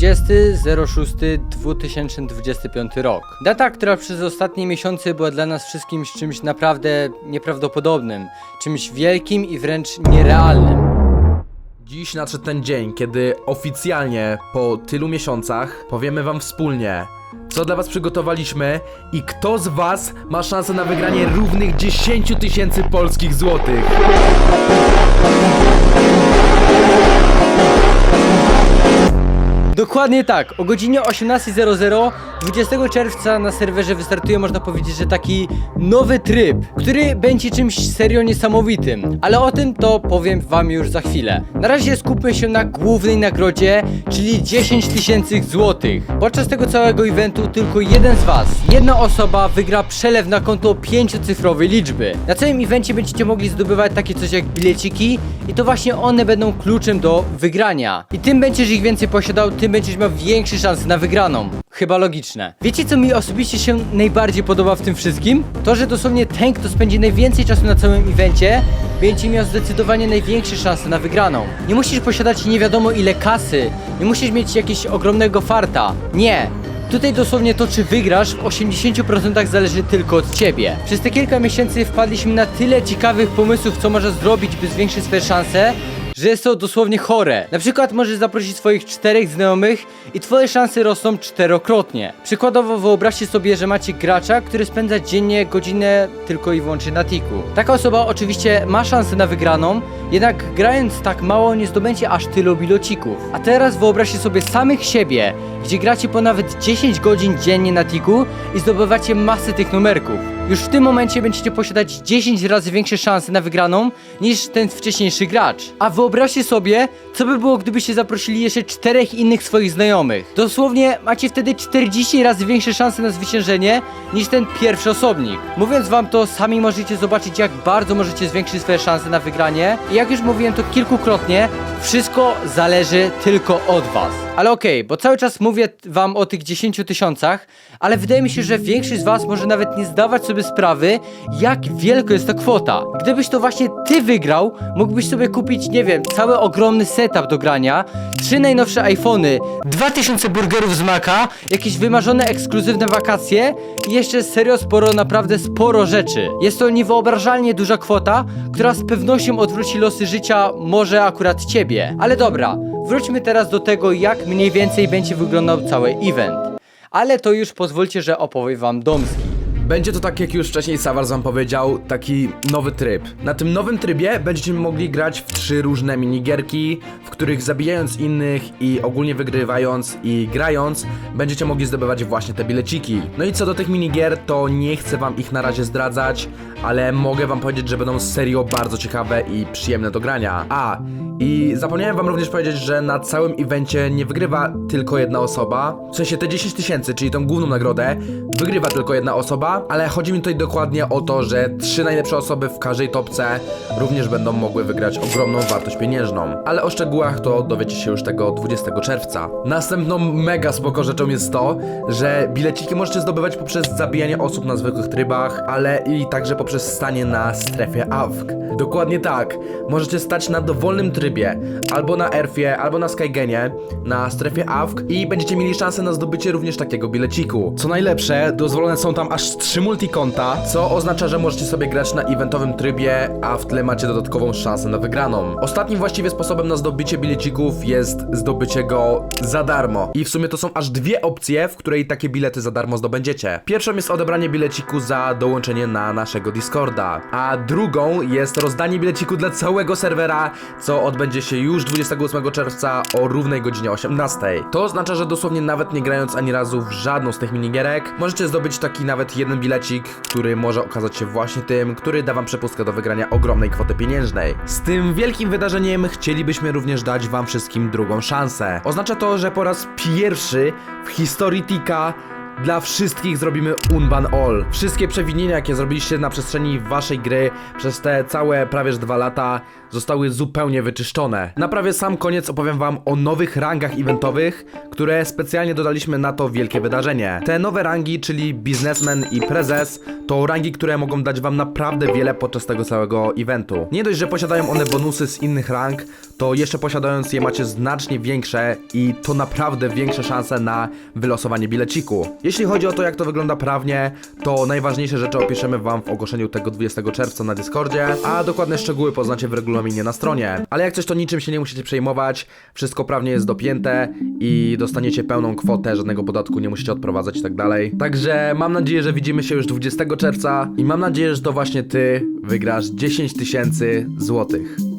20.06.2025 rok. Data, która przez ostatnie miesiące była dla nas wszystkim czymś naprawdę nieprawdopodobnym, czymś wielkim i wręcz nierealnym. Dziś nadszedł ten dzień, kiedy oficjalnie po tylu miesiącach powiemy wam wspólnie, co dla was przygotowaliśmy i kto z was ma szansę na wygranie równych 10 tysięcy polskich złotych. Dokładnie tak, o godzinie 18.00 20 czerwca na serwerze wystartuje można powiedzieć, że taki nowy tryb, który będzie czymś serio niesamowitym, ale o tym to powiem wam już za chwilę. Na razie skupmy się na głównej nagrodzie, czyli 10 tysięcy złotych. Podczas tego całego eventu tylko jeden z was, jedna osoba wygra przelew na konto pięciocyfrowej liczby. Na całym evencie będziecie mogli zdobywać takie coś jak bileciki i to właśnie one będą kluczem do wygrania. I tym będziesz ich więcej posiadał, tym będziesz miał większe szanse na wygraną. Chyba logiczne. Wiecie co mi osobiście się najbardziej podoba w tym wszystkim? To, że dosłownie ten, kto spędzi najwięcej czasu na całym evencie, będzie miał zdecydowanie największe szanse na wygraną. Nie musisz posiadać nie wiadomo ile kasy, nie musisz mieć jakiegoś ogromnego farta. Nie. Tutaj dosłownie to, czy wygrasz, w 80% zależy tylko od ciebie. Przez te kilka miesięcy wpadliśmy na tyle ciekawych pomysłów, co możesz zrobić, by zwiększyć swoje szanse, że jest to dosłownie chore. Na przykład możesz zaprosić swoich czterech znajomych i twoje szanse rosną czterokrotnie. Przykładowo wyobraźcie sobie, że macie gracza, który spędza dziennie godzinę tylko i wyłącznie na tiku. Taka osoba oczywiście ma szansę na wygraną, jednak grając tak mało nie zdobędzie aż tylu bilocików. A teraz wyobraźcie sobie samych siebie, gdzie gracie po nawet 10 godzin dziennie na tiku i zdobywacie masę tych numerków. Już w tym momencie będziecie posiadać 10 razy większe szanse na wygraną niż ten wcześniejszy gracz. A wyobraźcie sobie, co by było, gdybyście zaprosili jeszcze czterech innych swoich znajomych. Dosłownie macie wtedy 40 razy większe szanse na zwyciężenie niż ten pierwszy osobnik. Mówiąc wam to, sami możecie zobaczyć, jak bardzo możecie zwiększyć swoje szanse na wygranie. I jak już mówiłem to kilkukrotnie, wszystko zależy tylko od was. Ale okej, bo cały czas mówię wam o tych 10 tysiącach, ale wydaje mi się, że większość z was może nawet nie zdawać sobie sprawy, jak wielka jest to kwota. Gdybyś to właśnie ty wygrał, mógłbyś sobie kupić, nie wiem, cały ogromny setup do grania, trzy najnowsze iPhony, 2000 burgerów z Maca, jakieś wymarzone ekskluzywne wakacje i jeszcze serio sporo, naprawdę sporo rzeczy. Jest to niewyobrażalnie duża kwota, która z pewnością odwróci losy życia może akurat ciebie. Ale dobra, wróćmy teraz do tego, jak mniej więcej będzie wyglądał cały event. Ale to już pozwólcie, że opowiem wam Domski. Będzie to tak jak już wcześniej Sawar wam powiedział, taki nowy tryb. Na tym nowym trybie będziecie mogli grać w trzy różne minigierki, w których zabijając innych i ogólnie wygrywając i grając, będziecie mogli zdobywać właśnie te bileciki. No i co do tych minigier, to nie chcę wam ich na razie zdradzać, ale mogę wam powiedzieć, że będą serio bardzo ciekawe i przyjemne do grania. A, i zapomniałem wam również powiedzieć, że na całym evencie nie wygrywa tylko jedna osoba. W sensie te 10 tysięcy, czyli tą główną nagrodę, wygrywa tylko jedna osoba, ale chodzi mi tutaj dokładnie o to, że trzy najlepsze osoby w każdej topce również będą mogły wygrać ogromną wartość pieniężną. Ale o szczegółach to dowiecie się już tego 20 czerwca. Następną mega spoko rzeczą jest to, że bileciki możecie zdobywać poprzez zabijanie osób na zwykłych trybach, ale i także poprzez stanie na strefie AWK. Dokładnie tak. Możecie stać na dowolnym trybie, albo na Erfie, albo na Skygenie, na strefie AWK i będziecie mieli szansę na zdobycie również takiego bileciku. Co najlepsze, dozwolone są tam aż trzy multikonta, co oznacza, że możecie sobie grać na eventowym trybie, a w tle macie dodatkową szansę na wygraną. Ostatnim właściwie sposobem na zdobycie bilecików jest zdobycie go za darmo. I w sumie to są aż dwie opcje, w której takie bilety za darmo zdobędziecie. Pierwszą jest odebranie bileciku za dołączenie na naszego Discorda, a drugą jest rozdanie bileciku dla całego serwera, co odbędzie się już 28 czerwca o równej godzinie 18. To oznacza, że dosłownie nawet nie grając ani razu w żadną z tych minigierek, możecie zdobyć taki nawet jeden bilecik, który może okazać się właśnie tym, który da wam przepustkę do wygrania ogromnej kwoty pieniężnej. Z tym wielkim wydarzeniem chcielibyśmy również dać wam wszystkim drugą szansę. Oznacza to, że po raz pierwszy w historii Tika dla wszystkich zrobimy Unban All. Wszystkie przewinienia, jakie zrobiliście na przestrzeni waszej gry przez te całe prawie dwa lata, zostały zupełnie wyczyszczone. Na prawie sam koniec opowiem wam o nowych rangach eventowych, które specjalnie dodaliśmy na to wielkie wydarzenie. Te nowe rangi, czyli biznesmen i prezes, to rangi, które mogą dać wam naprawdę wiele podczas tego całego eventu. Nie dość, że posiadają one bonusy z innych rang, to jeszcze posiadając je macie znacznie większe i to naprawdę większe szanse na wylosowanie bileciku. Jeśli chodzi o to, jak to wygląda prawnie, to najważniejsze rzeczy opiszemy wam w ogłoszeniu tego 20 czerwca na Discordzie, a dokładne szczegóły poznacie w regulaminie na stronie. Ale jak coś to niczym się nie musicie przejmować, wszystko prawnie jest dopięte i dostaniecie pełną kwotę, żadnego podatku nie musicie odprowadzać i tak dalej. Także mam nadzieję, że widzimy się już 20 czerwca i mam nadzieję, że to właśnie ty wygrasz 10 tysięcy złotych.